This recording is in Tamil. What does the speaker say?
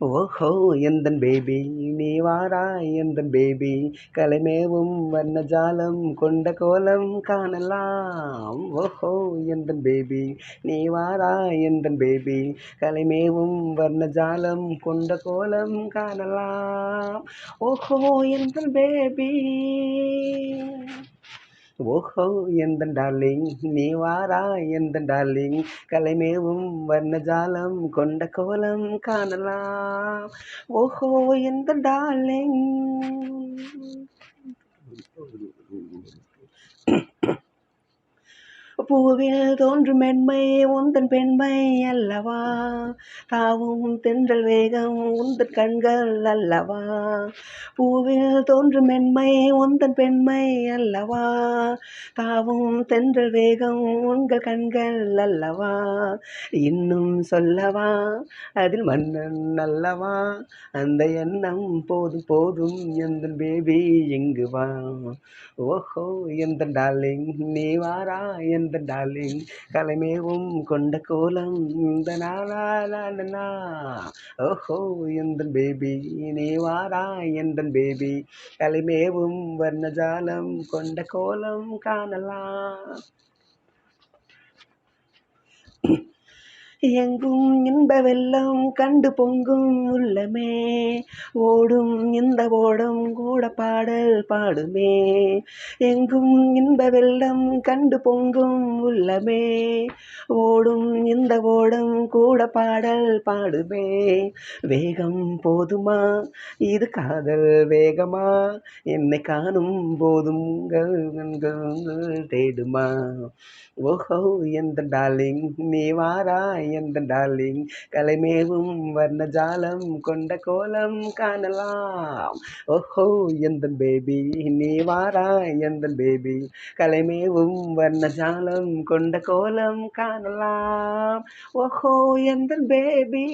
ஓஹோ எந்தன் பேபி நீ வாரா எந்தன் பேபி கலைமேவும் வண்ண ஜாலம் கொண்ட கோலம் காணலாம். ஓஹோ எந்தன் பேபி நீ வாரா எந்தன் பேபி கலைமேவும் வர்ண ஜாலம் கொண்ட கோலம் காணலாம். ஓஹோ எந்தன் பேபி ஓஹோ எந்தன் டார்லிங்? நீ வாரா எந்தன் டார்லிங்? கலைமேவும் வர்ணஜாலம் கொண்ட கோலம் காணலாம். ஓஹோ எந்தன் டார்லிங்? பூவில் தோன்றும் மென்மை உந்தன் பெண்மை அல்லவா? தாவும் தென்றல் வேகம் உந்தன் கண்கள் அல்லவா? பூவில் தோன்றும் மென்மை உந்தன் பெண்மை அல்லவா? தாவும் தென்றல் வேகம் உங்கள் கண்கள் அல்லவா? இன்னும் சொல்லவா? அதில் மன்னன் அல்லவா? அந்த எண்ணம் போதும் போதும். எந்த பேபி எங்கு வா? ஓஹோ எந்த டார்லிங் நீ வாரா? எந்த டார்லிங் கலைமேவும் கொண்ட கோலம் இந்த நாளா ஓஹோ எந்தன் பேபி? நீ வாரா எந்தன் பேபி? கலைமேவும் வர்ணஜாலம் கொண்ட கோலம் காணலாம். எங்கும் இன்பவெல்லாம் கண்டு பொங்கும் உள்ளமே. ஓடும் இந்த ஓடம் கூட பாடல் பாடுமே. எங்கும் இன்ப கண்டு பொங்கும் உள்ளமே. ஓடும் இந்த ஓடம் கூட பாடல் பாடுமே. வேகம் போதுமா? இது காதல் வேகமா? என்னை காணும் போதும் உங்கள் தேடுமா? ஓஹோ எந்த டார்லிங் நீ வாராய். எந்த டார்லிங்? கலைமேவும் வர்ண ஜாலம் கொண்ட கோலம் காணலாம். ஓஹோ எந்த பேபி? நீ வாரா எந்த பேபி? கலைமேவும் வர்ண ஜாலம் கொண்ட கோலம் காணலாம். ஓஹோ எந்த பேபி?